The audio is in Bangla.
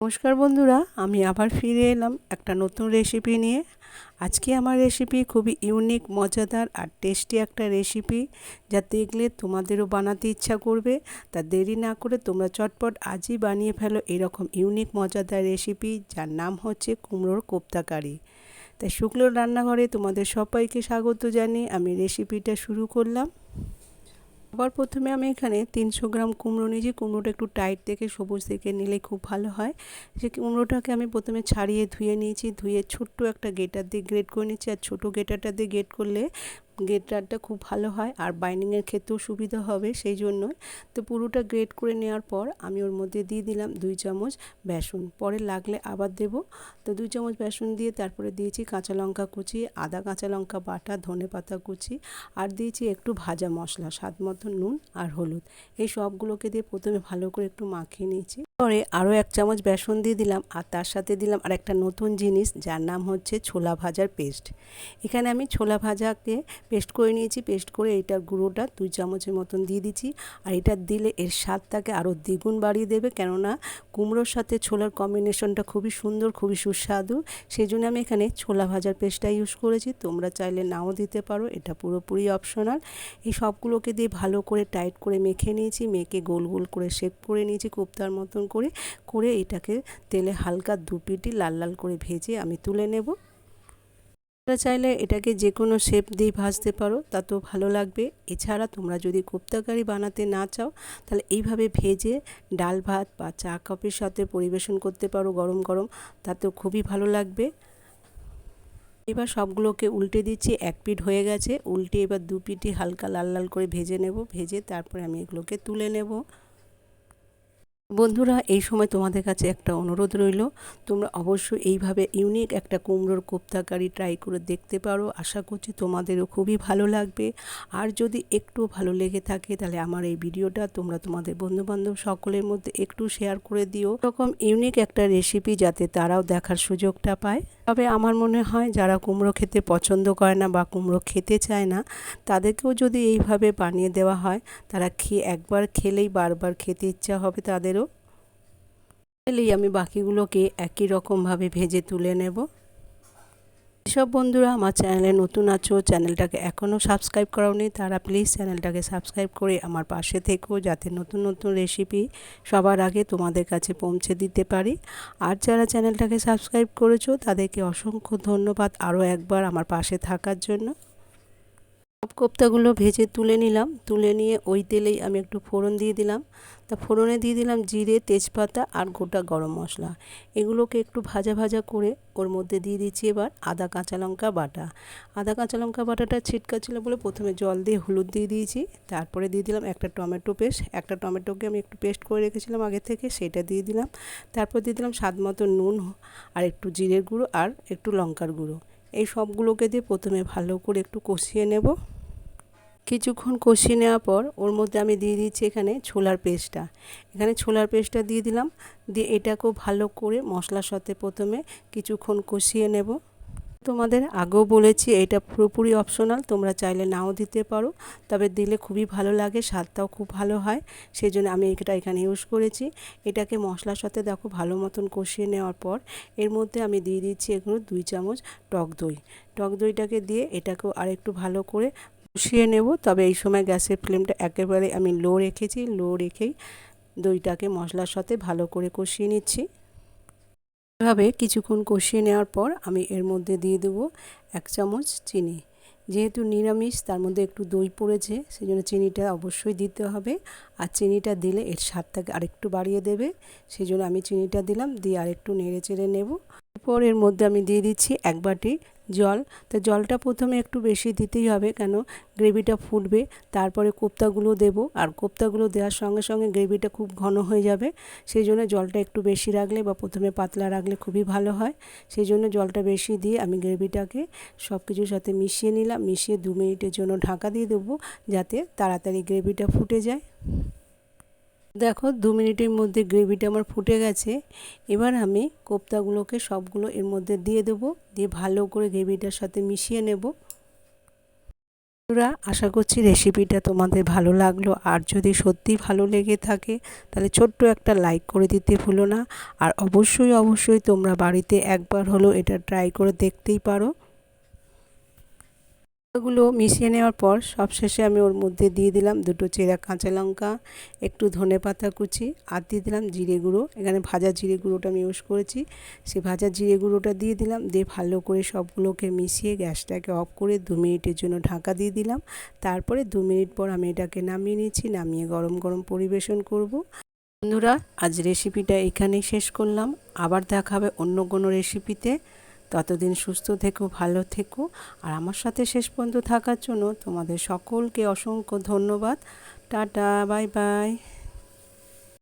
নমস্কার বন্ধুরা, আমি আবার ফিরে এলাম একটা নতুন রেসিপি নিয়ে। আজকে আমার রেসিপি খুবই ইউনিক মজাদার আর টেস্টি একটা রেসিপি যা দেখলে তোমাদেরও বানাতে ইচ্ছা করবে। তা দেরি না করে তোমরা চটপট আজই বানিয়ে ফেলো এরকম ইউনিক মজাদার রেসিপি যার নাম হচ্ছে কুমড়োর কোপ্তাকারি তাই শুক্লো রান্নাঘরে তোমাদের সবাইকে স্বাগত জানিয়ে আমি রেসিপিটা শুরু করলাম। আবার প্রথমে আমি এখানে তিনশো গ্রাম কুমড়ো নিয়েছি। কুমড়োটা একটু টাইট থেকে সবুজ থেকে নিলে খুব ভালো হয়। সে কুমড়োটাকে আমি প্রথমে ছাড়িয়ে ধুয়ে নিয়েছি। ধুয়ে ছোট্ট একটা গেটার দিয়ে গ্রেট করে নিয়েছি। আর ছোটো গেটারটা দিয়ে গ্রেট করলে গ্রেটারটা খুব ভালো হয় আর বাইন্ডিংয়ের ক্ষেত্রেও সুবিধা হবে সেই জন্যই। তো পুরোটা গ্রেট করে নেওয়ার পর আমি ওর মধ্যে দিয়ে দিলাম দুই চামচ বেসন। পরে লাগলে আবার দেব। তো দুই চামচ বেসন দিয়ে তারপরে দিয়েছি কাঁচা লঙ্কা কুচি, আদা কাঁচা লঙ্কা বাটা, ধনে পাতা কুচি আর দিয়েছি একটু ভাজা মশলা, স্বাদ মতো নুন আর হলুদ। এই সবগুলোকে দিয়ে প্রথমে ভালো করে একটু মাখিয়ে নিয়েছি। পরে আরও এক চামচ বেসন দিয়ে দিলাম আর তার সাথে দিলাম আর একটা নতুন জিনিস যার নাম হচ্ছে ছোলা ভাজার পেস্ট। এখানে আমি ছোলা ভাজাকে পেস্ট করে নিয়েছি, পেস্ট করে এইটার গুঁড়োটা দুই চামচের মতন দিয়ে দিচ্ছি আর এটা দিলে এর স্বাদটাকে আরও দ্বিগুণ বাড়িয়ে দেবে কেননা কুমড়োর সাথে ছোলার কম্বিনেশনটা খুবই সুন্দর, খুবই সুস্বাদু। সেই জন্য আমি এখানে ছোলা ভাজার পেস্টটা ইউজ করেছি। তোমরা চাইলে নাও দিতে পারো, এটা পুরোপুরি অপশনাল এই সবগুলোকে দিয়ে ভালো করে টাইট করে মেখে নিয়েছি, মেখে গোল গোল করে শেক করে নিয়েছি কোপ্তার মতন করে করে এটাকে তেলে হালকা দু পিটি লাল লাল করে ভেজে আমি তুলে নেব। তোমরা চাইলে এটাকে যে কোনো শেপ দিয়ে ভাজতে পারো, তাতেও ভালো লাগবে। এছাড়া তোমরা যদি কোপ্তাকারি বানাতে না চাও, তাহলে এইভাবে ভেজে ডাল ভাত বা চা কাপের সাথে পরিবেশন করতে পারো গরম গরম, তাতেও খুবই ভালো লাগবে। এবার সবগুলোকে উল্টে দিচ্ছি, এক পিঠ হয়ে গেছে। উল্টে এবার দু পিঠি হালকা লাল লাল করে ভেজে নেব। ভেজে তারপরে আমি এগুলোকে তুলে নেব। বন্ধুরা, এই সময় তোমাদের কাছে একটা অনুরোধ রইল। তোমরা অবশ্যই এইভাবে ইউনিক একটা কুমড়োর কোপ্তাকারি ট্রাই করে দেখতে পারো। আশা করছি তোমাদেরও খুবই ভালো লাগবে। আর যদি একটু ভালো লেগে থাকে, তাহলে আমার এই ভিডিওটা তোমরা তোমাদের বন্ধুবান্ধব সকলের মধ্যে একটু শেয়ার করে দিও। এরকম ইউনিক একটা রেসিপি যাতে তারাও দেখার সুযোগটা পায়। তবে আমার মনে হয়, যারা কুমড়ো খেতে পছন্দ করে না বা কুমড়ো খেতে চায় না, তাদেরকেও যদি এইভাবে বানিয়ে দেওয়া হয়, তারা খেয়ে একবার খেলেই বারবার খেতে ইচ্ছা হবে। তাদেরও এলেই আমি বাকিগুলোকে একই রকমভাবে ভেজে তুলে নেব। সব বন্ধুরা, আমার চ্যানেলে নতুন আছো, চ্যানেলটাকে এখনও সাবস্ক্রাইব করাওনি, তারা প্লিজ চ্যানেলটাকে সাবস্ক্রাইব করে আমার পাশে থেকো, যাতে নতুন নতুন রেসিপি সবার আগে তোমাদের কাছে পৌঁছে দিতে পারি। আর যারা চ্যানেলটাকে সাবস্ক্রাইব করেছ, তাদেরকে অসংখ্য ধন্যবাদ আরও একবার আমার পাশে থাকার জন্য। সব কোপ্তাগুলো ভেজে তুলে নিলাম। তুলে নিয়ে ওই তেলেই আমি একটু ফোড়ন দিয়ে দিলাম। তা ফোড়নে দিয়ে দিলাম জিরে, তেজপাতা আর গোটা গরম মশলা। এগুলোকে একটু ভাজা ভাজা করে ওর মধ্যে দিয়ে দিচ্ছি এবার আদা কাঁচা লঙ্কা বাটা। আদা কাঁচা লঙ্কা বাটাটা ছিটকা ছিল বলে প্রথমে জল দিয়ে হলুদ দিয়ে দিয়েছি। তারপরে দিয়ে দিলাম একটা টমেটো পেস্ট। একটা টমেটোকে আমি একটু পেস্ট করে রেখেছিলাম আগে থেকে, সেটা দিয়ে দিলাম। তারপর দিয়ে দিলাম স্বাদ মতো নুন আর একটু জিরের গুঁড়ো আর একটু লঙ্কার গুঁড়ো। এই সবগুলোকে দিয়ে প্রথমে ভালো করে একটু কষিয়ে নেব। কিছুক্ষণ কষিয়ে নেওয়ার পর ওর মধ্যে আমি দিয়ে দিচ্ছি এখানে ছোলার পেস্টটা। এখানে ছোলার পেস্টটা দিয়ে দিলাম। দিয়ে এটাকেও ভালো করে মশলার সাথে প্রথমে কিছুক্ষণ কষিয়ে নেব। তোমাদের আগেও বলেছি, এটা পুরোপুরি অপশনাল তোমরা চাইলে নাও দিতে পারো। তবে দিলে খুবই ভালো লাগে, স্বাদটাও খুব ভালো হয় সেই জন্য আমি এটা এখানে ইউজ করেছি। এটাকে মশলার সাথে দেখো ভালো মতন কষিয়ে নেওয়ার পর, এর মধ্যে আমি দিয়ে দিচ্ছি এগুলো দুই চামচ টক দই। টক দইটাকে দিয়ে এটাকেও আরেকটু ভালো করে কষিয়ে নেব। তবে এই সময় গ্যাসের ফ্লেমটা একেবারে আমি লো রেখেছি, লো রেখেই দইটাকে মশলার সাথে ভালো করে কষিয়ে নিচ্ছি। এভাবে কিছুক্ষণ কষিয়ে নেওয়ার পর আমি এর মধ্যে দিয়ে দেবো এক চামচ চিনি। যেহেতু নিরামিষ, তার মধ্যে একটু দই পড়েছে সেই জন্য চিনিটা অবশ্যই দিতে হবে। আর চিনিটা দিলে এর স্বাদটাকে আরেকটু বাড়িয়ে দেবে সেই জন্য আমি চিনিটা দিলাম, দিয়ে আরেকটু নেড়ে চেড়ে নেব। এরপর এর মধ্যে আমি দিয়ে দিচ্ছি এক বাটি জল। তো জলটা প্রথমে একটু বেশি দিতেই হবে কেন? গ্রেভিটা ফুটবে, তারপরে কোপ্তাগুলো দেব। আর কোপ্তাগুলো দেওয়ার সঙ্গে সঙ্গে গ্রেভিটা খুব ঘন হয়ে যাবে। সেই জন্য জলটা একটু বেশি রাখলে বা প্রথমে পাতলা রাখলে খুবই ভালো হয়। সেই জন্য জলটা বেশি দিয়ে আমি গ্রেভিটাকে সব কিছুর সাথে মিশিয়ে নিলাম। মিশিয়ে দু মিনিটের জন্য ঢাকা দিয়ে দেবো যাতে তাড়াতাড়ি গ্রেভিটা ফুটে যায়। দেখো দু মিনিটের মধ্যে গ্রেভিটা আমার ফুটে গেছে। এবার আমি কোপ্তাগুলোকে সবগুলো এর মধ্যে দিয়ে দেবো, দিয়ে ভালো করে গ্রেভিটার সাথে মিশিয়ে নেব। বন্ধুরা, আশা করছি রেসিপিটা তোমাদের ভালো লাগল। আর যদি সত্যি ভালো লেগে থাকে, তাহলে ছোট্ট একটা লাইক করে দিতে ভুলো না। আর অবশ্যই অবশ্যই তোমরা বাড়িতে একবার হলো এটা ট্রাই করে দেখতেই পারো। গুলো মিশিয়ে নেওয়ার পর সবশেষে আমি ওর মধ্যে দিয়ে দিলাম দুটো চেরা কাঁচা লঙ্কা, একটু ধনে পাতা কুচি, আর দিয়ে দিলাম জিরে গুঁড়ো। এখানে ভাজা জিরে গুঁড়োটা আমি ইউজ করেছি। সেই ভাজা জিরে গুঁড়োটা দিয়ে দিলাম, দিয়ে ভালো করে সবগুলোকে মিশিয়ে গ্যাসটাকে অফ করে দু মিনিটের জন্য ঢাকা দিয়ে দিলাম। তারপরে দু মিনিট পর আমি এটাকে নামিয়ে নিয়েছি, নামিয়ে গরম গরম পরিবেশন করব। বন্ধুরা, আজ রেসিপিটা এখানেই শেষ করলাম। আবার দেখা হবে অন্য কোনো রেসিপিতে ততদিন সুস্থ থেকো, ভালো থেকো। আর আমার সাথে শেষ পর্যন্ত থাকার জন্য তোমাদের সকলকে অসংখ্য ধন্যবাদ। Tata, bye bye.